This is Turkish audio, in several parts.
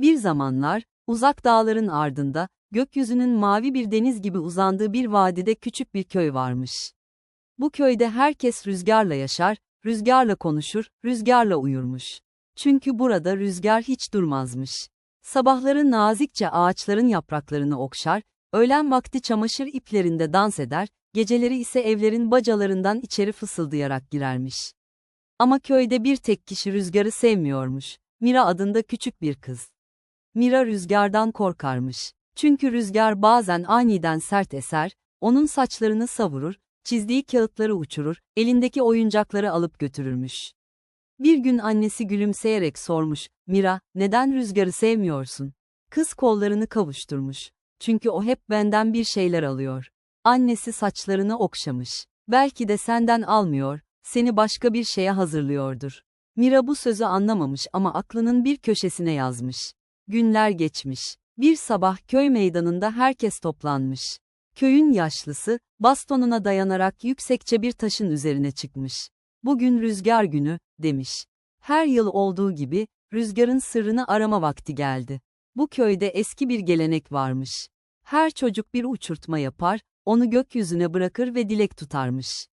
Bir zamanlar, uzak dağların ardında, gökyüzünün mavi bir deniz gibi uzandığı bir vadide küçük bir köy varmış. Bu köyde herkes rüzgarla yaşar, rüzgarla konuşur, rüzgarla uyurmuş. Çünkü burada rüzgar hiç durmazmış. Sabahları nazikçe ağaçların yapraklarını okşar, öğlen vakti çamaşır iplerinde dans eder, geceleri ise evlerin bacalarından içeri fısıldayarak girermiş. Ama köyde bir tek kişi rüzgarı sevmiyormuş. Mira adında küçük bir kız. Mira rüzgardan korkarmış. Çünkü rüzgar bazen aniden sert eser, onun saçlarını savurur, çizdiği kağıtları uçurur, elindeki oyuncakları alıp götürürmüş. Bir gün annesi gülümseyerek sormuş, Mira, neden rüzgarı sevmiyorsun? Kız kollarını kavuşturmuş. Çünkü o hep benden bir şeyler alıyor. Annesi saçlarını okşamış. Belki de senden almıyor, seni başka bir şeye hazırlıyordur. Mira bu sözü anlamamış ama aklının bir köşesine yazmış. Günler geçmiş. Bir sabah köy meydanında herkes toplanmış. Köyün yaşlısı, bastonuna dayanarak yüksekçe bir taşın üzerine çıkmış. Bugün rüzgar günü, demiş. Her yıl olduğu gibi, rüzgarın sırrını arama vakti geldi. Bu köyde eski bir gelenek varmış. Her çocuk bir uçurtma yapar, onu gökyüzüne bırakır ve dilek tutarmış.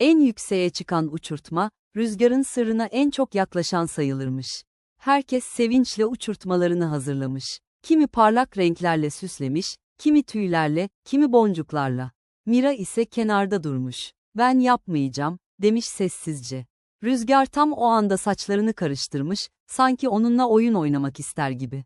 En yükseğe çıkan uçurtma, rüzgarın sırrına en çok yaklaşan sayılırmış. Herkes sevinçle uçurtmalarını hazırlamış. Kimi parlak renklerle süslemiş, kimi tüylerle, kimi boncuklarla. Mira ise kenarda durmuş. Ben yapmayacağım, demiş sessizce. Rüzgar tam o anda saçlarını karıştırmış, sanki onunla oyun oynamak ister gibi.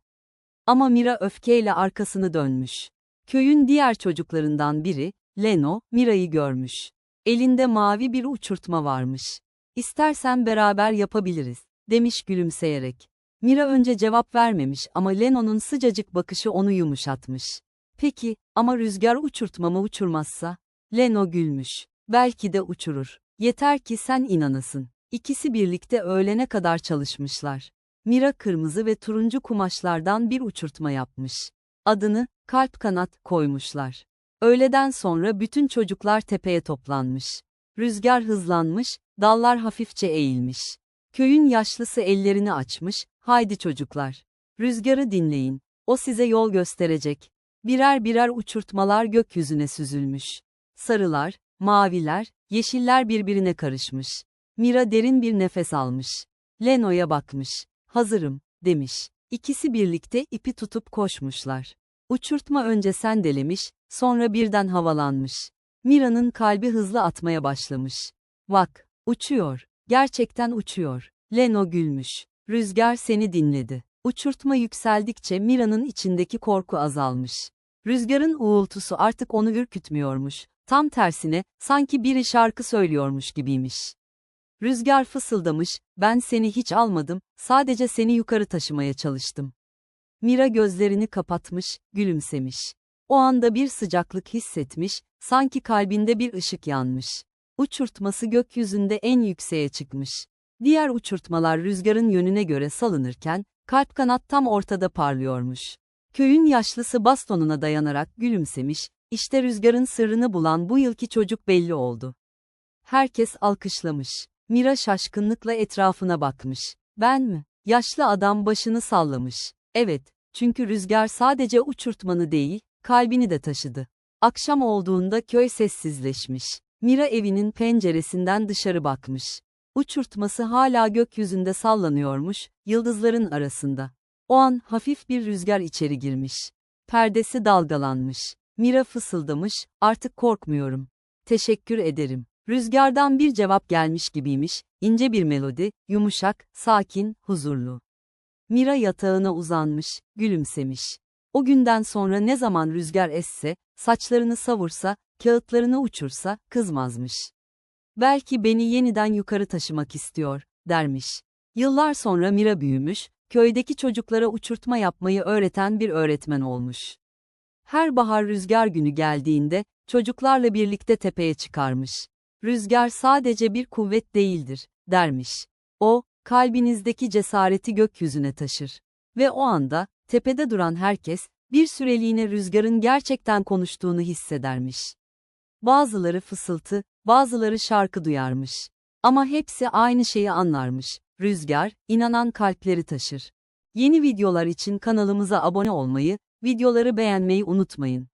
Ama Mira öfkeyle arkasını dönmüş. Köyün diğer çocuklarından biri, Leno, Mira'yı görmüş. Elinde mavi bir uçurtma varmış. İstersen beraber yapabiliriz, demiş gülümseyerek. Mira önce cevap vermemiş ama Leno'nun sıcacık bakışı onu yumuşatmış. Peki, ama rüzgar uçurtmamı uçurmazsa? Leno gülmüş. Belki de uçurur. Yeter ki sen inanasın. İkisi birlikte öğlene kadar çalışmışlar. Mira kırmızı ve turuncu kumaşlardan bir uçurtma yapmış. Adını, kalp kanat, koymuşlar. Öğleden sonra bütün çocuklar tepeye toplanmış. Rüzgar hızlanmış, dallar hafifçe eğilmiş. Köyün yaşlısı ellerini açmış, haydi çocuklar. Rüzgarı dinleyin, o size yol gösterecek. Birer birer uçurtmalar gökyüzüne süzülmüş. Sarılar, maviler, yeşiller birbirine karışmış. Mira derin bir nefes almış. Leno'ya bakmış. Hazırım, demiş. İkisi birlikte ipi tutup koşmuşlar. Uçurtma önce sendelemiş, sonra birden havalanmış. Mira'nın kalbi hızlı atmaya başlamış. Bak, uçuyor, gerçekten uçuyor. Leno gülmüş. Rüzgar seni dinledi. Uçurtma yükseldikçe Mira'nın içindeki korku azalmış. Rüzgarın uğultusu artık onu ürkütmüyormuş. Tam tersine, sanki biri şarkı söylüyormuş gibiymiş. Rüzgar fısıldamış, ben seni hiç almadım, sadece seni yukarı taşımaya çalıştım. Mira gözlerini kapatmış, gülümsemiş. O anda bir sıcaklık hissetmiş, sanki kalbinde bir ışık yanmış. Uçurtması gökyüzünde en yükseğe çıkmış. Diğer uçurtmalar rüzgarın yönüne göre salınırken, kalp kanat tam ortada parlıyormuş. Köyün yaşlısı bastonuna dayanarak gülümsemiş, işte rüzgarın sırrını bulan bu yılki çocuk belli oldu. Herkes alkışlamış. Mira şaşkınlıkla etrafına bakmış. Ben mi? Yaşlı adam başını sallamış. Evet, çünkü rüzgar sadece uçurtmanı değil, kalbini de taşıdı. Akşam olduğunda köy sessizleşmiş. Mira evinin penceresinden dışarı bakmış. Uçurtması hala gökyüzünde sallanıyormuş, yıldızların arasında. O an hafif bir rüzgar içeri girmiş. Perdesi dalgalanmış. Mira fısıldamış, artık korkmuyorum. Teşekkür ederim. Rüzgardan bir cevap gelmiş gibiymiş, ince bir melodi, yumuşak, sakin, huzurlu. Mira yatağına uzanmış, gülümsemiş. O günden sonra ne zaman rüzgar esse, saçlarını savursa, kağıtlarını uçursa, kızmazmış. Belki beni yeniden yukarı taşımak istiyor, dermiş. Yıllar sonra Mira büyümüş, köydeki çocuklara uçurtma yapmayı öğreten bir öğretmen olmuş. Her bahar rüzgar günü geldiğinde, çocuklarla birlikte tepeye çıkarmış. Rüzgar sadece bir kuvvet değildir, dermiş. O, kalbinizdeki cesareti gökyüzüne taşır. Ve o anda, tepede duran herkes, bir süreliğine rüzgarın gerçekten konuştuğunu hissedermiş. Bazıları fısıltı, bazıları şarkı duyarmış. Ama hepsi aynı şeyi anlarmış. Rüzgar, inanan kalpleri taşır. Yeni videolar için kanalımıza abone olmayı, videoları beğenmeyi unutmayın.